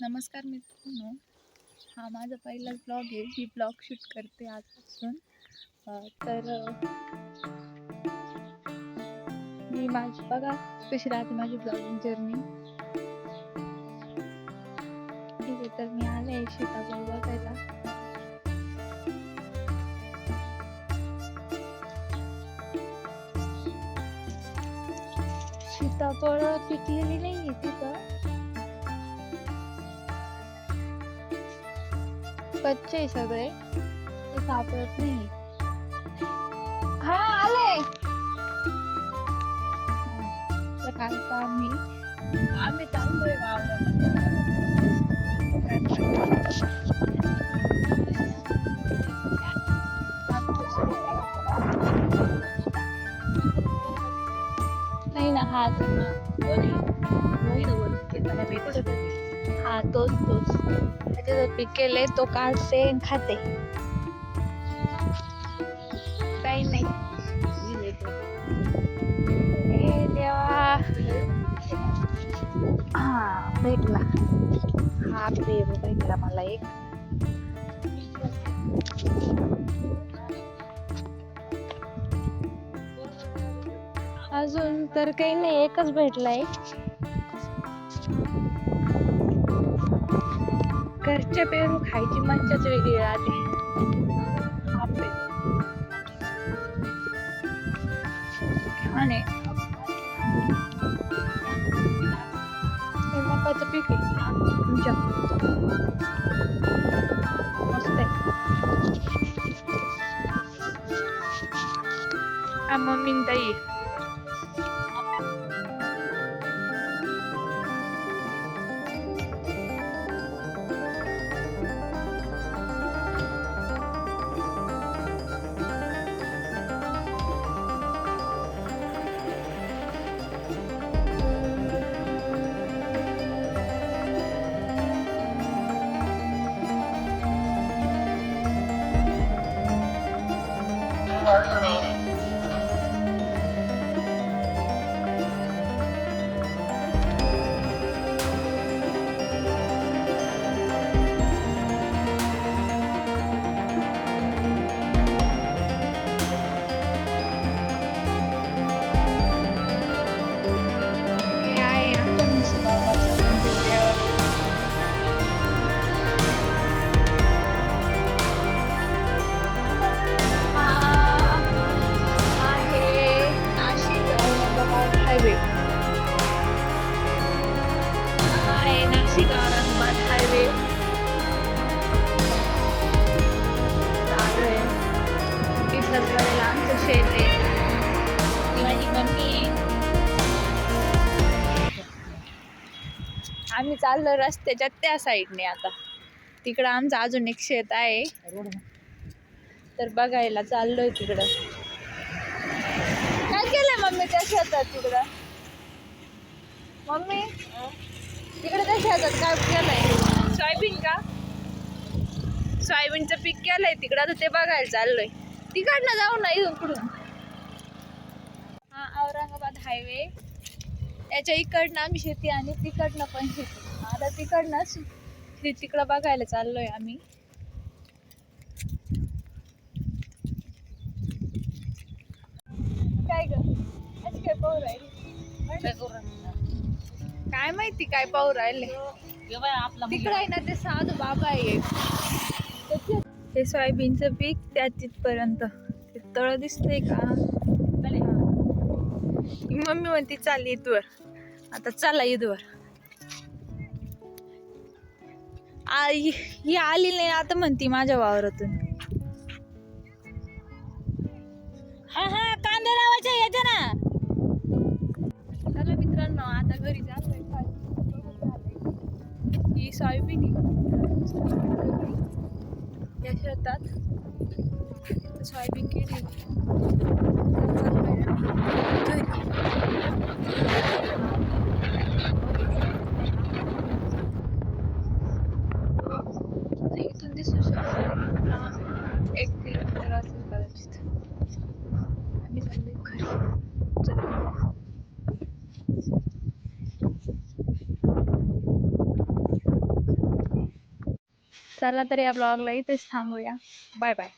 नमस्कार मित्रांनो. हा माझा पहिलाच ब्लॉग आहे. मी ब्लॉग शूट करते आजपासून. तर मी माझी बघा कशी राहते माझी ब्लॉगिंग जर्नी ठीक आहे तर मी आले शेताजवळ बघायला सीताफळ पिकलेली नाही आहे कच्चे सगळे. ते सापडत नाही. हा आले. आम्ही आम्ही हा तोच तोच. त्याच्यात केले तो काढते खाते. काही नाही. ए देवा. हा भेटला. हा पेरू भेटला मला एक. अजून तर काही नाही एकच भेटलाय. घरचे पेरू खायची मज्जाच वेगळी राहते. आणि मकाचं पीक आहे. तुमच्या मस्त आहे. मम्मी ताई. आम्ही चाललो रस्त्याच्या त्या साईडने आता. तिकडं आमचं अजून एक शेत आहे. तर बघायला चाललोय तिकडं. काय केलंय मम्मी त्या शेतात तिकडं? मम्मी? तिकडे त्या शेतात काय केलंय? सोयाबीन का? सोयाबीनचं पीक केलंय तिकडं. आता ते बघायला चाललोय. तिकडनं जाऊ ना इथून पुढून. हा औरंगाबाद हायवे. त्याच्या इकडनं आम्ही शेती आणि तिकडनं पण शेती. आता तिकडनंच तिकडं बघायला चाललोय आम्ही. काय ग? अशी काय पाहू राहिले? काय माहिती काय पाहू राहिले? तिकडं आहे ना ते साधू बाबा आहे. हे सोयाबीनचं पीक त्या तिथपर्यंत. ते तळ दिसतंय का? मम्मी म्हणते चाल इथवर. आता चला इथवर. ही आली नाही आता म्हणती माझ्या वावरातून. हा हा कांदा लावायचा येते ना. चला मित्रांनो आता घरी जातोय. ही सोयाबीन या शेतात सोयाबीन केली घरी इथून दिसू शकतो एक किलोमीटर असेल कदाचित आम्ही चाललोय घरी चला. चला तर या ब्लॉगला इथेच थांबूया. Bye bye